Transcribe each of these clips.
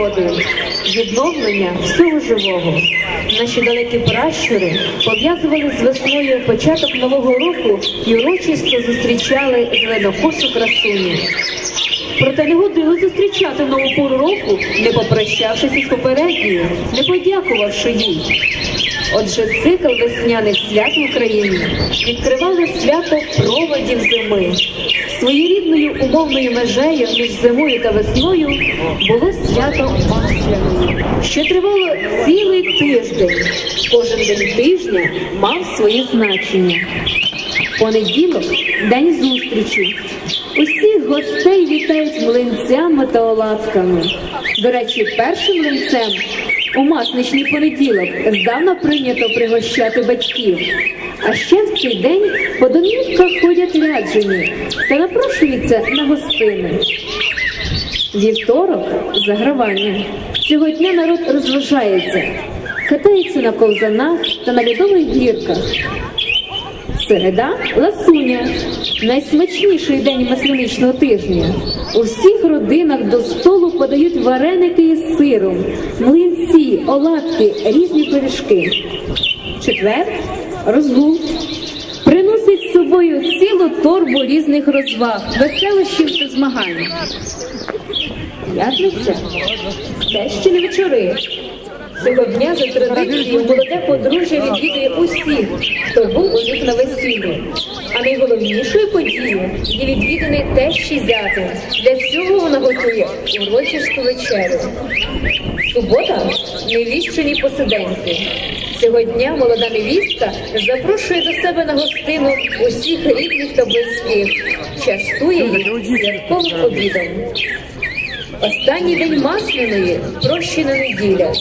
природи, відновлення всього живого. Наші далекі пращури пов'язували з весною початок нового року і урочисто зустрічали зеленокосу красуню. Проте не годилось зустрічати нову пору року, не попрощавшись із попередньою, не подякувавши їй. Отже, цикл весняних свят в Україні відкривало свято проводів зими. Своєрідною умовною межею між зимою та весною було свято Масляної, що тривало цілий тиждень. Кожен день тижня мав своє значення. Понеділок день зустрічі. Усіх гостей вітають млинцями та оладками. До речі, першим млинцем у масничний понеділок здавна прийнято пригощати батьків. А ще в цей день по домівках ходять ряджені та напрошуються на гостини. Вівторок загравання. Цього дня народ розважається, катається на ковзанах та на льодових гірках. Середа ласуня. Найсмачніший день масляничного тижня. У всіх родинах до столу подають вареники із сиром, млинці, оладки, різні пиріжки. Четвер розгул. Приносить з собою цілу торбу різних розваг, веселощів та змагань. П'ятниця тещини вечори. Цього дня за традицією молоде подружжя відвідує усіх, хто був у них на весіллі. А найголовнішою подією є відвідини тещі зяти. Для цього вона готує урочисту вечерю. Субота невіщені посиденьки. Цього дня молода невістка запрошує до себе на гостину усіх рідних та близьких, частує їх святковим обідом. Останній день масляної прощена неділя.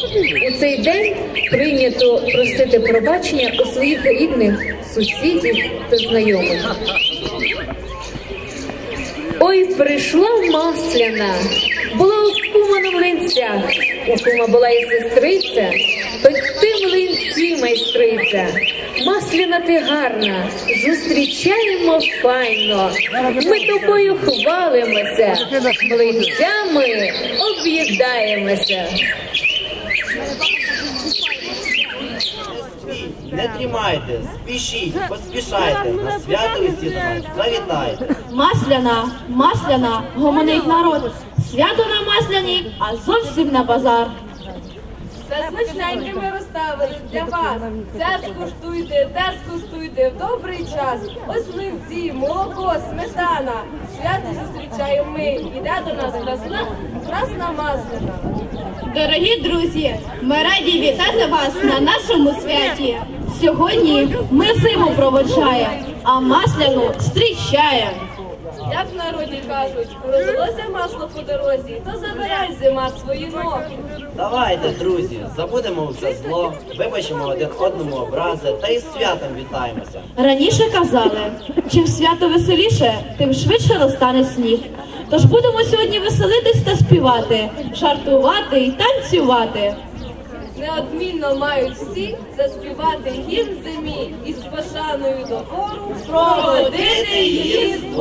У цей день прийнято просити пробачення у своїх рідних, сусідів та знайомих. Ой, прийшла масляна, була у кума на млинцях, у кума була і сестриця, пекти млинці майстриця. Масляна ти гарна, зустрічаємо файно. Ми тобою хвалимося, млинцями об'їдаємося. Не тримайте, спішіть, поспішайте, на свято усі до нас завітайте. Масляна, масляна, гомонить народ. Свято на масляні, а зовсім на базар. Все смачненьке ми розставили для вас. Це скуштуйте, те скуштуйте в добрий час. Ось млинці, молоко, сметана. Свято зустрічаємо ми. Іде до нас красна, красна масляна. Дорогі друзі, ми раді вітати вас на нашому святі. Сьогодні ми зиму проводжаємо, а масляну зустрічаємо. Як в народі кажуть, розлося масло по дорозі, то забирай зима свої ноги. Давайте, друзі, забудемо все зло, вибачимо один одному образи та із святом вітаємося. Раніше казали, чим свято веселіше, тим швидше розтане сніг. Тож будемо сьогодні веселитись та співати, жартувати і танцювати. Неодмінно мають всі заспівати гімн зимі і з пошаною до хору проводити її з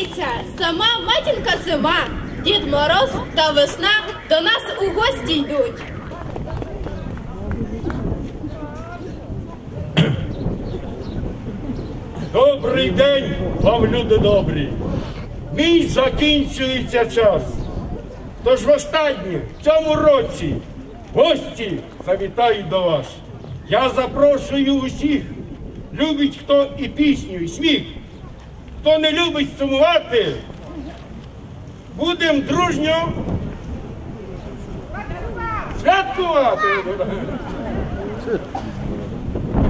Дивіться, сама матінка зима, дід мороз та весна до нас у гості йдуть. Добрий день, вам люди добрі. Мій закінчується час. Тож востаннє в цьому році гості завітають до вас. Я запрошую усіх. Любить хто і пісню, і сміх. Хто не любить сумувати, будемо дружньо святкувати.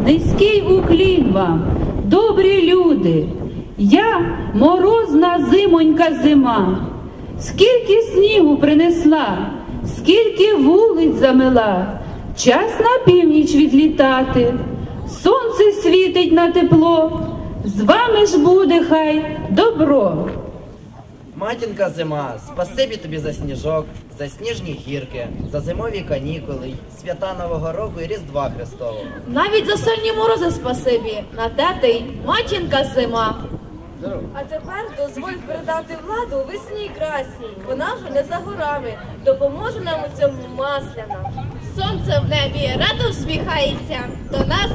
Низький уклін вам, добрі люди, я морозна зимонька зима, скільки снігу принесла, скільки вулиць замила, час на північ відлітати, сонце світить на тепло, з вами ж буде хай добро. Матінка зима, спасибі тобі за сніжок, за сніжні гірки, за зимові канікули, свята Нового року і Різдва Христового. Навіть за сильні морози спасибі, на те ти й матінка зима. А тепер дозволь передати владу весні красній. Вона вже не за горами. Допоможе нам у цьому масляна. Сонце в небі радо всміхається, до нас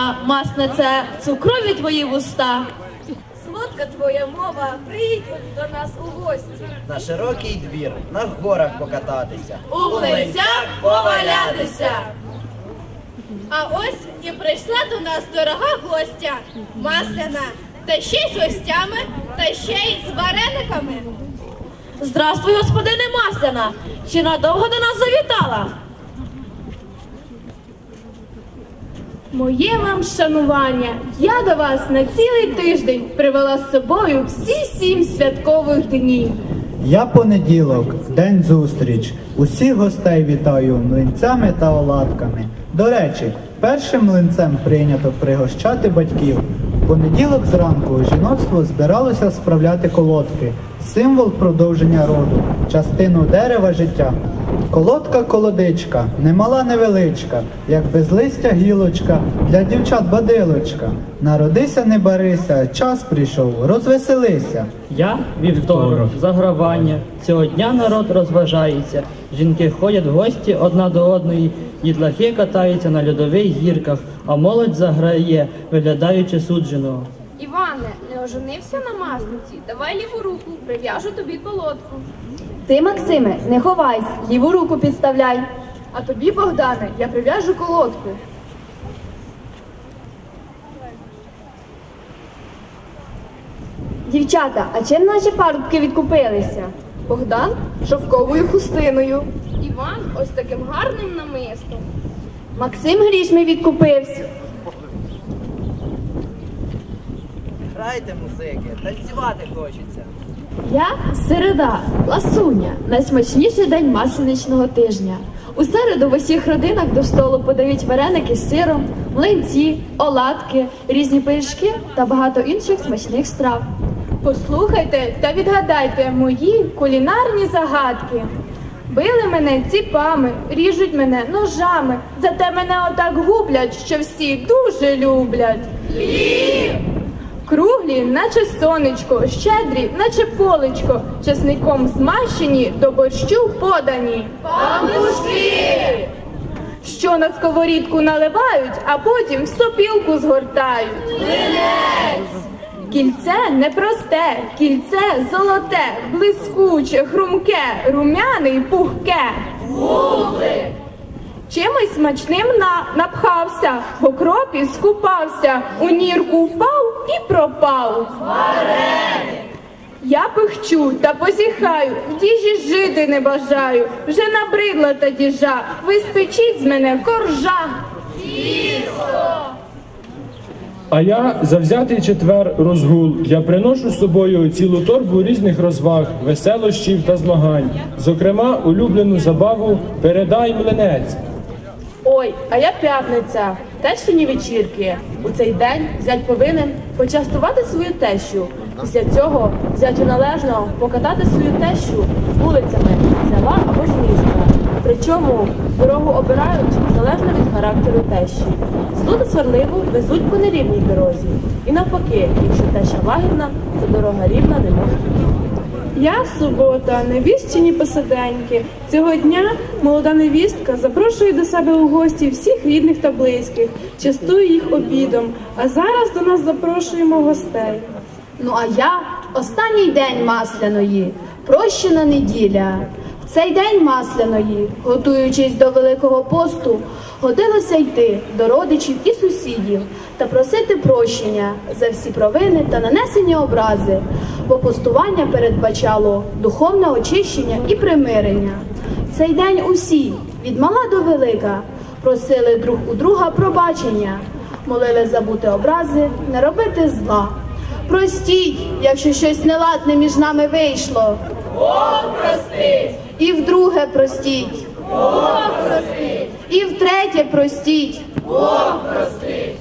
наша, маснице, цукрові твої вуста. Солодка твоя мова, приїдь до нас у гості. На широкий двір, на горах покататися. У млинцях повалятися. А ось і прийшла до нас дорога гостя, масляна, та ще й з гостями, та ще й з варениками. Здравствуй, господине Масляна! Чи надовго до нас завітала? Моє вам шанування. Я до вас на цілий тиждень привела з собою всі сім святкових днів. Я понеділок, день зустріч. Усіх гостей вітаю млинцями та оладками. До речі, першим млинцем прийнято пригощати батьків. В понеділок зранку жіноцтво збиралося справляти колодки, символ продовження роду, частину дерева життя. Колодка колодичка, немала невеличка, як без листя гілочка, для дівчат бадилочка. Народися, не барися, час прийшов, розвеселися. Я вівторок, загравання. Цього дня народ розважається. Жінки ходять в гості одна до одної, дітлахи катаються на льодових гірках, а молодь заграє, виглядаючи судженого. Іване, не оженився на масниці? Давай ліву руку, прив'яжу тобі колодку. Ти, Максиме, не ховайся, ліву руку підставляй. А тобі, Богдане, я прив'яжу колодку. Дівчата, а чим наші парубки відкупилися? Богдан шовковою хустиною. Іван ось таким гарним намистом. Максим грішми відкупився. Грайте, музики, танцювати хочеться. Я середа, ласуня, найсмачніший день масленичного тижня. У середу в усіх родинах до столу подають вареники з сиром, млинці, оладки, різні пиріжки та багато інших смачних страв. Послухайте та відгадайте мої кулінарні загадки. Били мене ціпами, ріжуть мене ножами, зате мене отак гублять, що всі дуже люблять. Круглі, наче сонечко, щедрі, наче полечко, чесником змащені, до борщу подані. Пампушки! Що на сковорідку наливають, а потім в сопілку згортають. Кільце непросте, кільце золоте, блискуче, хрумке, румяне й пухке. Бублик! Чимось смачним на, напхався, в окропі скупався, у нірку впав і пропав. Я пихчу та позіхаю, в діжі жити не бажаю, вже набридла та діжа, ви спечіть з мене коржа. А я завзятий четвер розгул. Я приношу з собою цілу торбу різних розваг, веселощів та змагань. Зокрема, улюблену забаву передай млинець. Ой, а я п'ятниця, тещині вечірки. У цей день зять повинен почастувати свою тещу. Після цього зятю належно покатати свою тещу вулицями села або ж міста. Причому дорогу обирають залежно від характеру тещі. Злу та сварливу везуть по нерівній дорозі. І навпаки, якщо теща лагідна, то дорога рівна не може бути. Я субота, невістчині посиденьки. Цього дня молода невістка запрошує до себе у гості всіх рідних та близьких, частує їх обідом. А зараз до нас запрошуємо гостей. Ну а я останній день масляної, прощена неділя. В цей день масляної, готуючись до Великого посту, годилося йти до родичів і сусідів та просити прощення за всі провини та нанесені образи, бо постування передбачало духовне очищення і примирення. Цей день усі, від мала до велика, просили друг у друга пробачення, молили забути образи, не робити зла. Простіть, якщо щось неладне між нами вийшло. Бог простить! І вдруге простіть. Бог простить! І втретє простіть. Бог простить!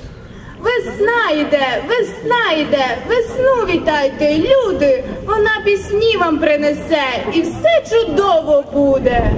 Весна йде, весна йде, весну вітайте, люди, вона пісні вам принесе, і все чудово буде.